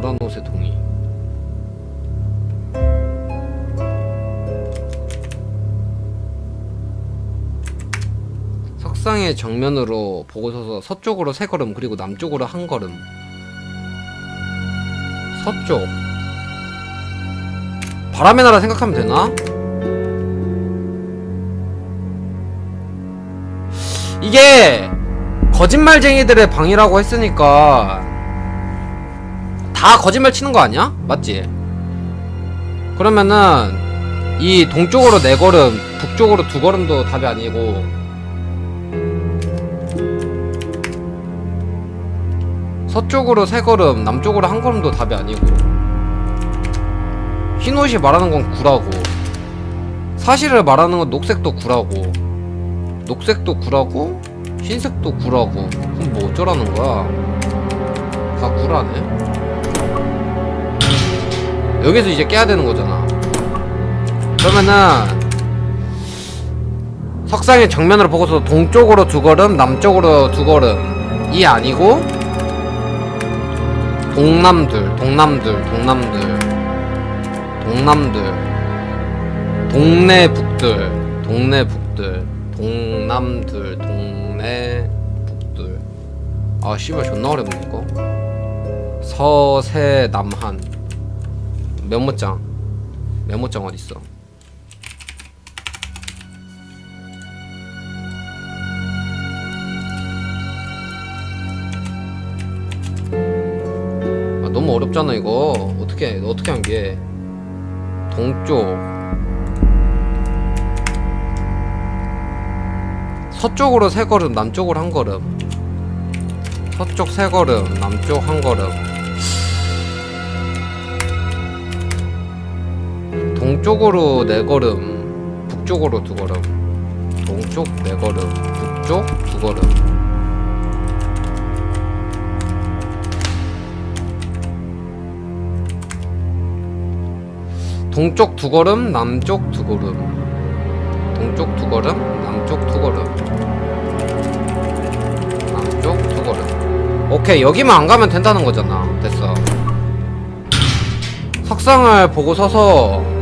노란 옷의 동이 석상의 정면으로 보고 서서 서쪽으로 세 걸음 그리고 남쪽으로 한 걸음. 서쪽. 바람의 나라 생각하면 되나? 이게 거짓말쟁이들의 방이라고 했으니까 다 거짓말 치는 거 아니야? 맞지? 그러면은 이 동쪽으로 네 걸음, 북쪽으로 두 걸음도 답이 아니고. 서쪽으로 세 걸음, 남쪽으로 한 걸음도 답이 아니고. 흰옷이 말하는 건 구라고. 사실을 말하는 건 녹색도 구라고. 녹색도 구라고? 흰색도 구라고. 그럼 뭐 어쩌라는 거야? 다 구라네 여기서 이제 깨야 되는 거잖아. 그러면은 석상의 정면으로 보고서 동쪽으로 두 걸음 남쪽으로 두 걸음. 이 아니고 동남들 동남들 동남들 동남들 동네 북들 동네 북들 동남들 동네 북들. 아 씨발 존나 어렵네 이거. 서세 남한 메모장. 메모장 어딨어? 아 너무 어렵잖아 이거. 어떻게 어떻게 한 게? 동쪽. 서쪽으로 세 걸음 남쪽으로 한 걸음. 서쪽 세 걸음 남쪽 한 걸음 동쪽으로 네 걸음 북쪽으로 두 걸음. 동쪽 네 걸음 북쪽 두 걸음. 동쪽 두 걸음 남쪽 두 걸음. 동쪽 두 걸음 남쪽 두 걸음. 남쪽 두 걸음. 오케이 여기만 안 가면 된다는 거잖아. 됐어. 석상을 보고 서서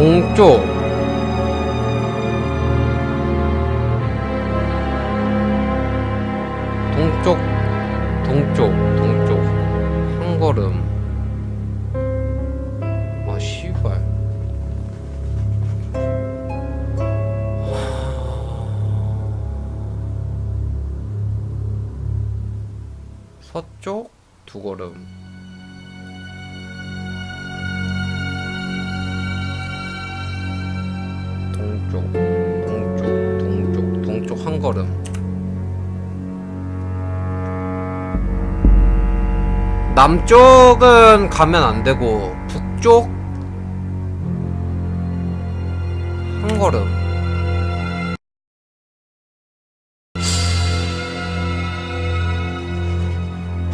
동쪽 남쪽은 가면 안 되고 북쪽? 한 걸음.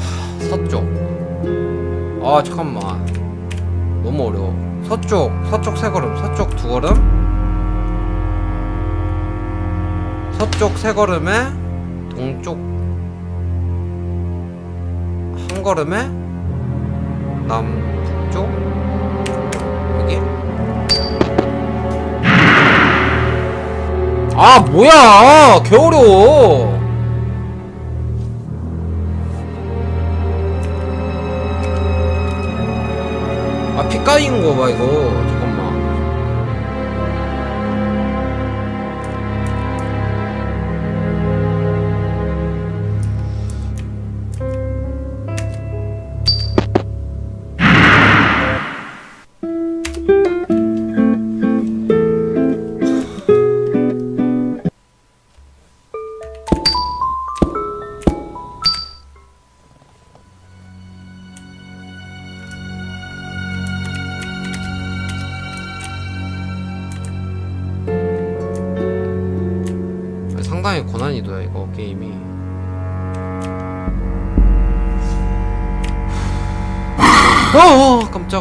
하, 서쪽. 아 잠깐만. 너무 어려워. 서쪽 서쪽 세 걸음. 서쪽 두 걸음? 서쪽 세 걸음에 동쪽. 한 걸음에 남북쪽? 여기? 아 뭐야! 개어려워 아 피까인 거봐 이거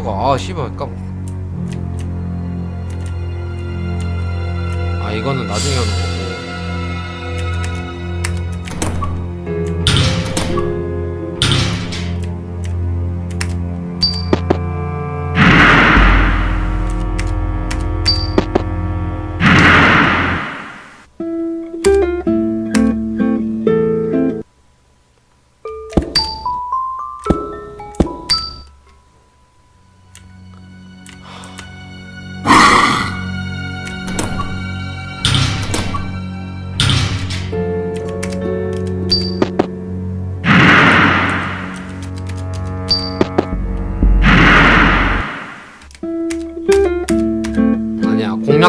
깜짝아 아 씨발 깜. 아 이거는 나중에 하는 거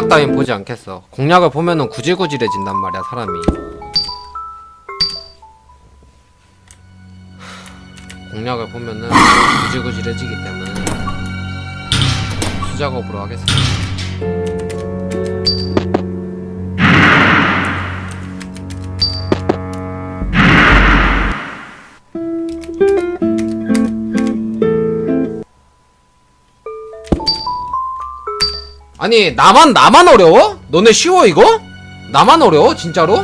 공략 따윈 보지 않겠어. 공략을 보면은 구질구질해진단 말이야 사람이. 공략을 보면은 구질구질해지기 때문에 수작업으로 하겠습니다 아니 나만 나만 어려워? 너네 쉬워 이거? 나만 어려워 진짜로?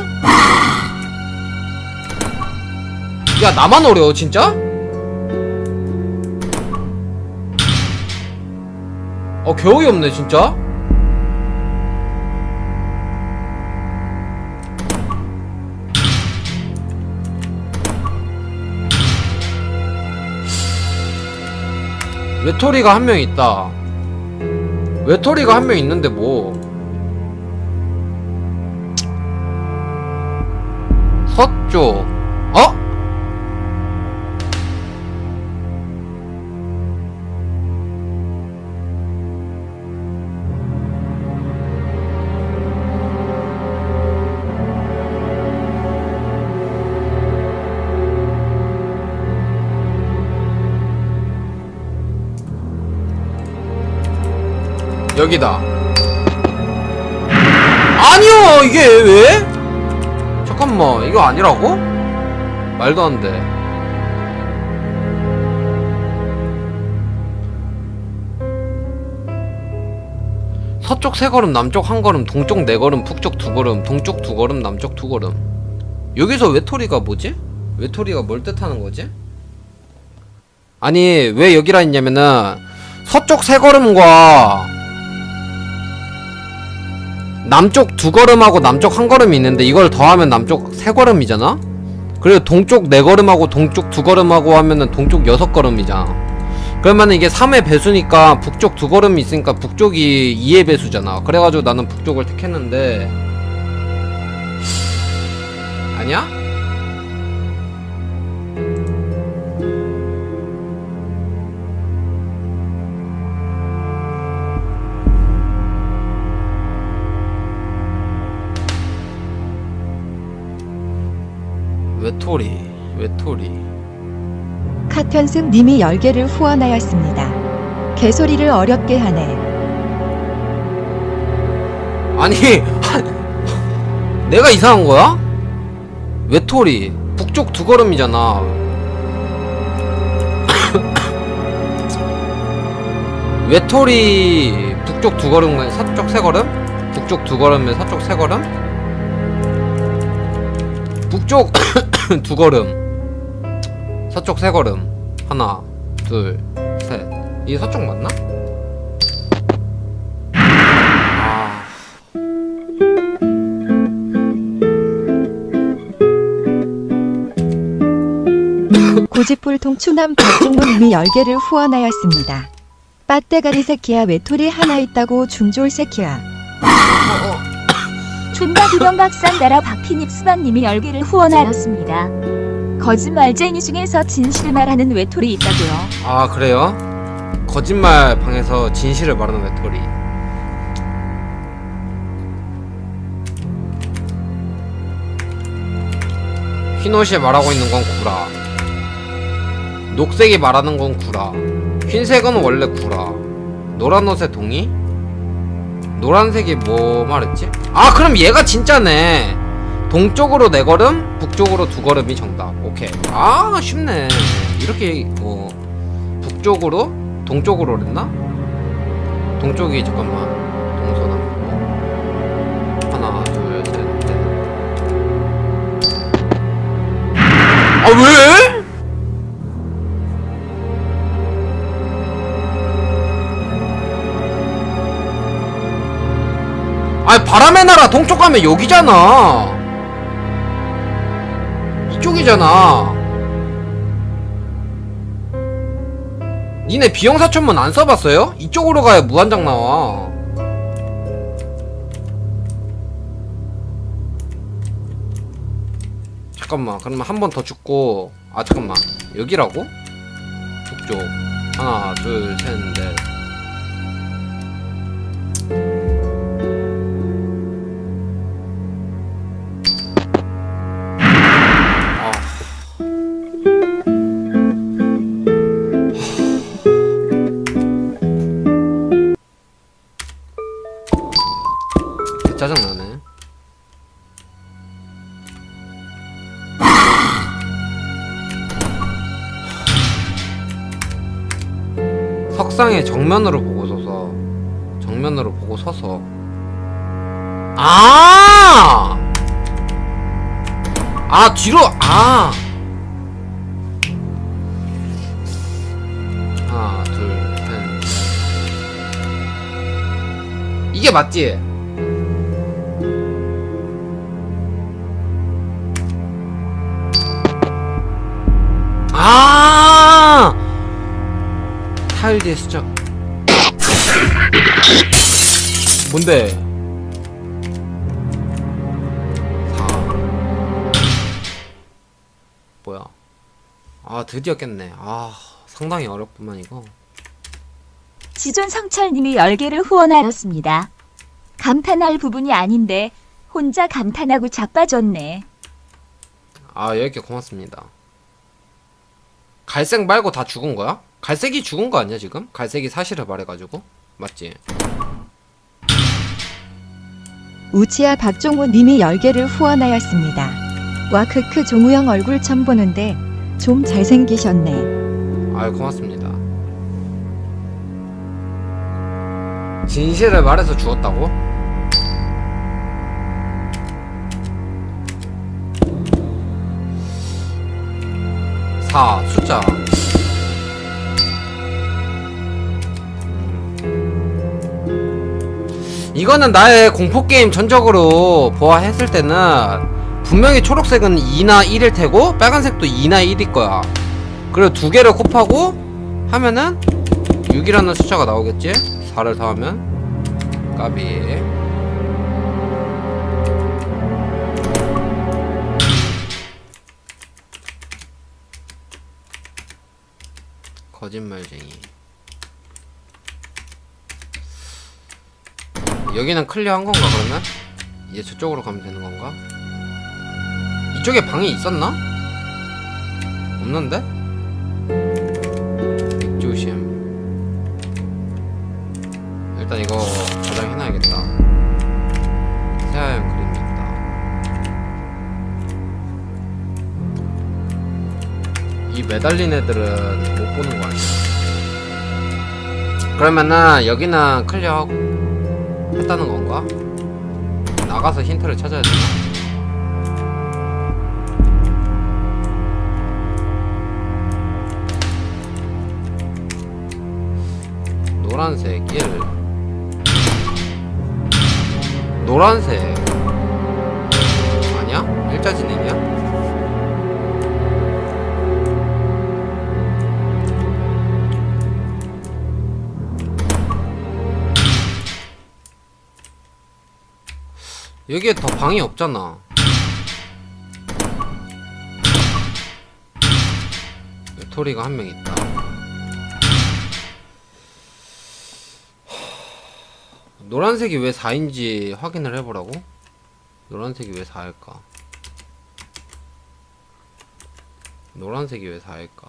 야 나만 어려워 진짜? 어 겨우이 없네 진짜 외톨이가 한 명 있다 외톨이가 한 명 있는데 뭐. 서쪽 여기다 아니요 이게 왜? 잠깐만 이거 아니라고? 말도 안돼 서쪽 세 걸음 남쪽 한 걸음 동쪽 네 걸음 북쪽 두 걸음 동쪽 두 걸음 남쪽 두 걸음 여기서 외톨이가 뭐지? 외톨이가 뭘 뜻하는 거지? 아니 왜 여기라 했냐면은 서쪽 세 걸음과 남쪽 두 걸음하고 남쪽 한 걸음이 있는데 이걸 더하면 남쪽 세 걸음이잖아? 그리고 동쪽 네 걸음하고 동쪽 두 걸음하고 하면은 동쪽 여섯 걸음이잖아. 그러면 이게 3의 배수니까 북쪽 두 걸음이 있으니까 북쪽이 2의 배수잖아. 그래가지고 나는 북쪽을 택했는데 아니야? 외톨이 외톨이 카편승 님이 10개를 후원하였습니다. 개소리를 어렵게 하네. 아니 한- 내가 이상한 거야? 외톨이 북쪽 두 걸음이잖아 외톨이 북쪽 두 걸음 서쪽 세 걸음? 북쪽 두 걸음에 서쪽 세 걸음? 북쪽 두 걸음 서쪽 세 걸음 하나 둘셋이 서쪽 맞나? 아 고집불통 추남 박종문 님이 10개를 후원하였습니다. 빠떼가리 새끼야 외톨이 하나 있다고 중졸 새끼야. 존나 기병박산 나라 박피닙 수박님이 열기를 후원하였습니다. 거짓말쟁이 중에서 진실을 말하는 외톨이 있다고요. 아 그래요? 거짓말 방에서 진실을 말하는 외톨이 흰옷이 말하고 있는 건 구라 녹색이 말하는 건 구라 흰색은 원래 구라 노란 옷에 동의? 노란색이 뭐 말했지? 아 그럼 얘가 진짜네 동쪽으로 네 걸음 북쪽으로 두 걸음이 정답 오케이 아 쉽네 이렇게 뭐 북쪽으로 동쪽으로 그랬나? 동쪽이 잠깐만 동서남북 하나 둘셋넷 아 왜? 바람의 나라 동쪽 가면 여기잖아. 이쪽이잖아. 니네 비영사천문 안 써봤어요? 이쪽으로 가야 무한장 나와. 잠깐만 그러면 한 번 더 죽고 아 잠깐만. 여기라고? 북쪽. 하나 둘셋넷 석상에 정면으로 보고 서서 정면으로 보고 서서 아! 아 뒤로 아 하나 둘셋 이게 맞지? 아 타일 뒤에 숫자 뭔데? 4 뭐야 아 드디어 깼네 아 상당히 어렵구만 이거 지존 성철님이 열개를 후원하였습니다. 감탄할 부분이 아닌데 혼자 감탄하고 자빠졌네. 아 10개 고맙습니다 갈색 말고 다 죽은 거야? 갈색이 죽은 거 아니야 지금? 갈색이 사실을 말해가지고 맞지? 우치아 박종호 님이 10개를 후원하였습니다. 와 크크 종우형 얼굴 처음 보는데 좀 잘생기셨네. 아유 고맙습니다 진실을 말해서 죽었다고? 사 숫자 이거는 나의 공포게임 전적으로 보아했을 때는 분명히 초록색은 2나 1일 테고 빨간색도 2나 1일 거야. 그리고 두 개를 곱하고 하면은 6이라는 숫자가 나오겠지? 4를 더하면. 까비. 거짓말쟁이 여기는 클리어 한 건가 그러면? 이제 저쪽으로 가면 되는 건가? 이쪽에 방이 있었나? 없는데? 조심 일단 이거 저장 해놔야겠다 새하얀 그림이 있다 이 매달린 애들은 못 보는 거 아니야 그러면은 여기는 클리어 했다는 건가? 나가서 힌트를 찾아야 되나? 노란색 1 노란색 아니야? 일자 진행이야? 여기에 더 방이 없잖아 토리가 한 명 있다 노란색이 왜 4인지 확인을 해보라고? 노란색이 왜 4일까? 노란색이 왜 4일까?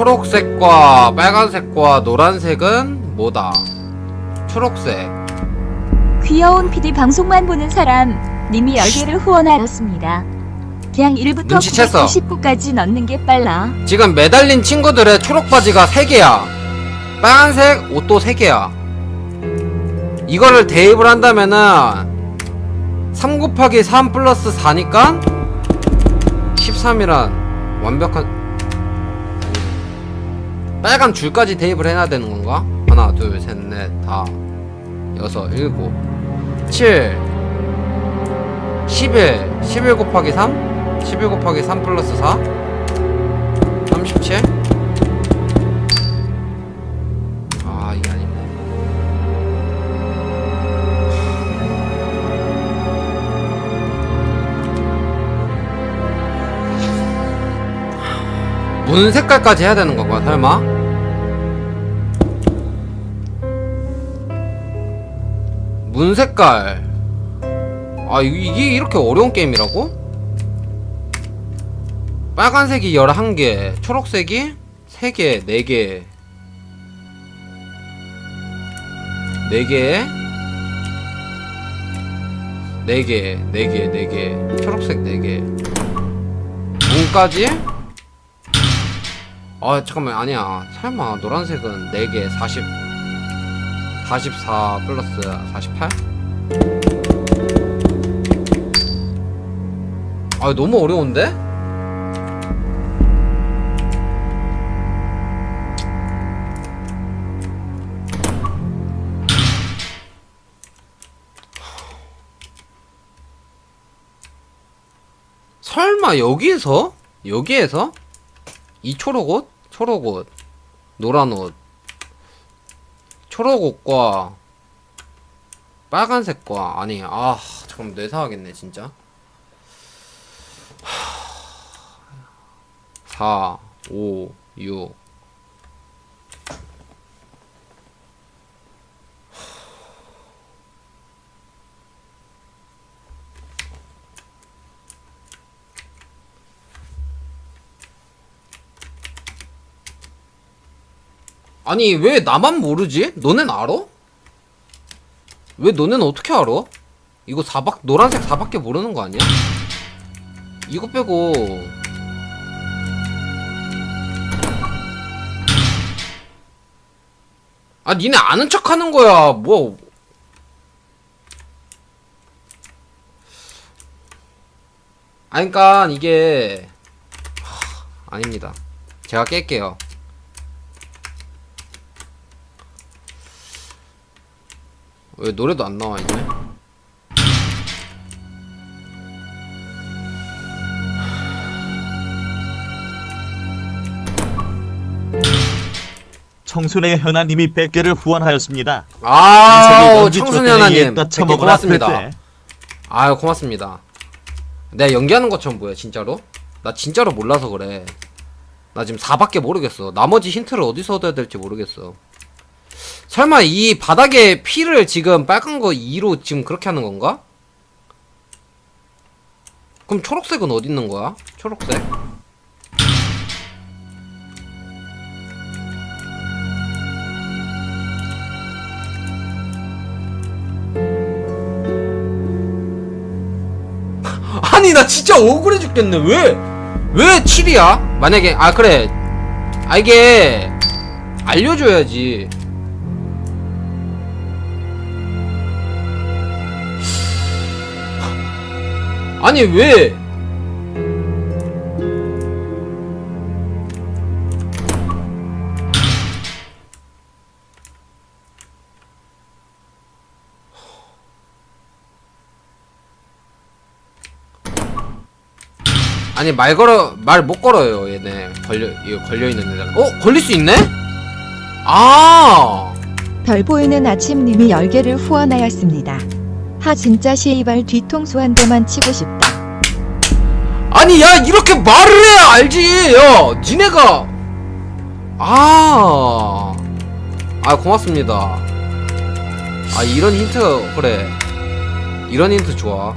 초록색과 빨간색과 노란색은 뭐다? 초록색. 귀여운 PD 방송만 보는 사람 님이 열개를 후원하였습니다. 그냥 1부터 눈치챘어. 999까지 넣는 게 빨라. 지금 매달린 친구들의 초록 바지가 3개야. 빨간색 옷도 3개야. 이거를 대입을 한다면은 3 곱하기 3 플러스 4니까 13이란 완벽한 빨간 줄까지 대입을 해놔야 되는 건가? 하나 둘셋넷다 여섯 일곱 7 11 11 곱하기 3 11 곱하기 3 플러스 4 37? 문 색깔까지 해야 되는 건가 설마? 문 색깔 아 이- 이게 이렇게 어려운 게임이라고? 빨간색이 11개, 초록색이 3개, 4개. 4개. 4개, 4개, 4개. 초록색 4개. 문까지? 아, 잠깐만, 아니야. 설마, 노란색은 4개, 40. 44 플러스 48? 아, 너무 어려운데? 설마 여기에서? 여기에서? 이 초록 옷? 초록 옷. 노란 옷. 초록 옷과 빨간색과 아니 아 잠깐만 뇌사하겠네 진짜. 4 5 6 아니 왜 나만 모르지? 너넨 알아? 왜 너넨 어떻게 알아? 이거 4박 노란색 4밖에 모르는 거 아니야? 이거 빼고 아 니네 아는 척 하는 거야 뭐 아니 그니까 이게 하, 아닙니다 제가 깰게요 왜 노래도 안 나와 있네? 청순의 현아님이 100개를 후원하였습니다. 아, 하나님, 얘다 100개 처먹어라, 고맙습니다. 아유, 고맙습니다. 내가 연기하는 것처럼 보여, 진짜로? 나 진짜로 몰라서 그래. 나 지금 4밖에 모르겠어. 나머지 힌트를 어디서 얻어야 될지 모르겠어. 설마 이 바닥에 피를 지금 빨간 거 2로 지금 그렇게 하는 건가? 그럼 초록색은 어디 있는 거야? 초록색? 아니 나 진짜 억울해 죽겠네 왜? 왜 7이야? 만약에 아 그래 아 이게 알려줘야지 아니 왜? 아니 말 걸어 말 못 걸어요 얘네. 걸려 이거 걸려 있는 애들. 어? 걸릴 수 있네? 아! 별 보이는 아침님이 10개를 후원하였습니다. 하 진짜 시이발 뒤통수 한 대만 치고 싶다. 아니 야 이렇게 말을 해야 알지? 야 니네가. 아, 아 고맙습니다. 아 이런 힌트 그래. 이런 힌트 좋아.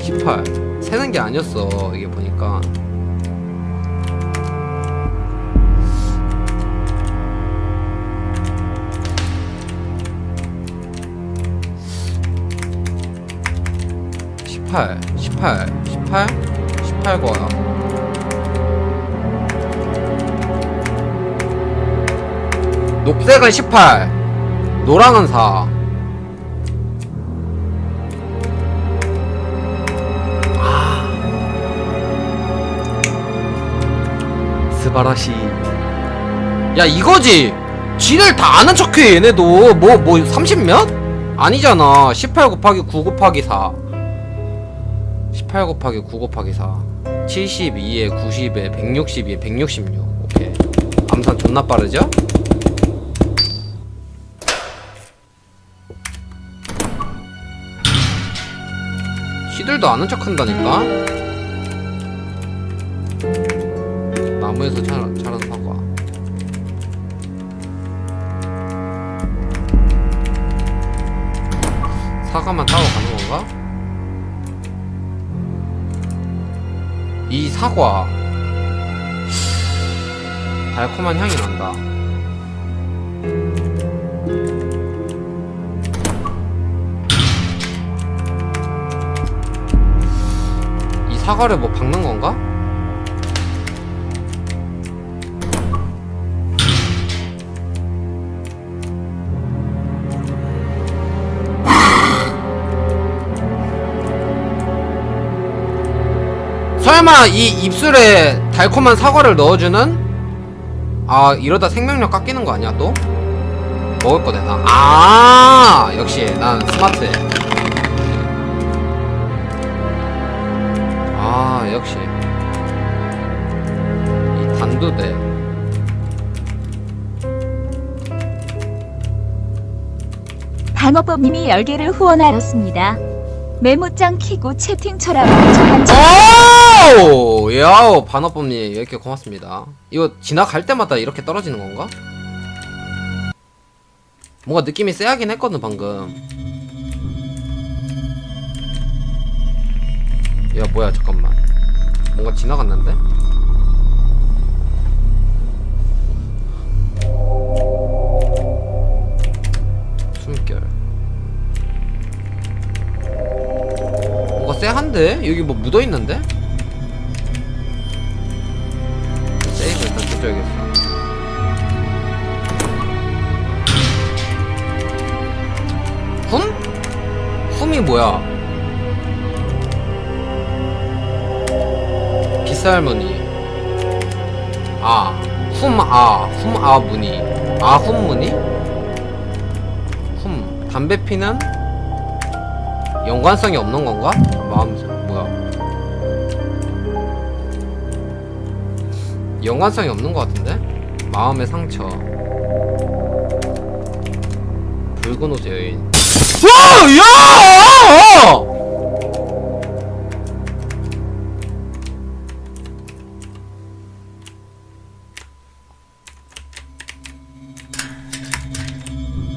18 세는 게 아니었어 이게 보니까. 십팔, 십팔, 십팔, 십팔 거야. 녹색은 18, 노랑은 4. 스바라시. 야 이거지. 지를 다 아는 척해 얘네도 뭐 뭐 30몇? 아니잖아. 18 곱하기 9 곱하기 4. 18 곱하기 9 곱하기 4 72에 90에 162에 166 오케이 암산 존나 빠르죠? 시들도 아는 척 한다니까? 나무에서 자, 자라는 사과 사과만 따고 사과 달콤한 향이 난다. 이 사과를 뭐 박는 건가? 설마 이 입술에 달콤한 사과를 넣어주는? 아 이러다 생명력 깎이는 거 아니야 또? 먹을 거 되나? 아 역시 난 스마트해 아 역시 이 단두대 단어법님이 10개를 후원하였습니다. 메모장 키고 채팅 쳐라고 저한 오! 야오 반어법님 이렇게 고맙습니다 이거 지나갈 때마다 이렇게 떨어지는 건가? 뭔가 느낌이 쎄하긴 했거든 방금 야 뭐야 잠깐만 뭔가 지나갔는데? 쎄한데? 여기 뭐 묻어있는데? 세이브 일단 뜯어야겠어 훔? 훔이 뭐야? 빗살무늬 아, 훔, 아, 훔, 아, 무늬 아, 훔 무늬? 훔, 담배 피는 연관성이 없는 건가? 마음 뭐야? 연관성이 없는 것 같은데? 마음의 상처. 붉은 옷의 여인. 와, 야!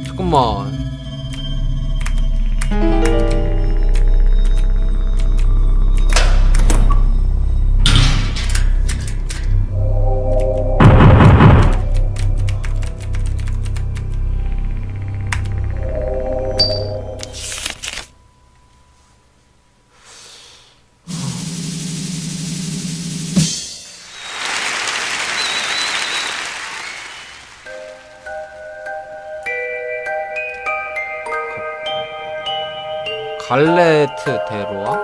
잠깐만. 갈레트 데로아?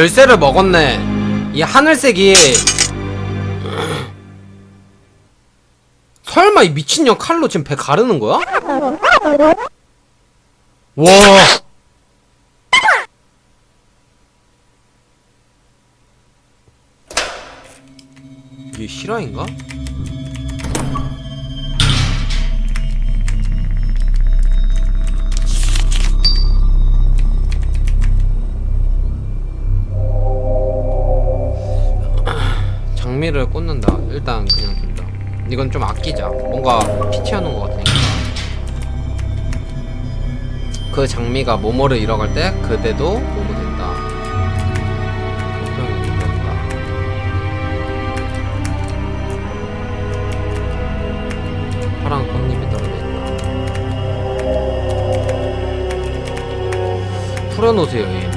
열쇠를 먹었네. 이 하늘색이 설마 이 미친년 칼로 지금 배 가르는 거야? 와. 이게 실화인가? 이건 좀 아끼자. 뭔가 피 튀어놓은 것 같으니까. 그 장미가 모모를 잃어갈 때 그대도 모모 된다. 걱정이 되었다. 파란 꽃잎이 떨어져 있다. 푸른 옷의 여인.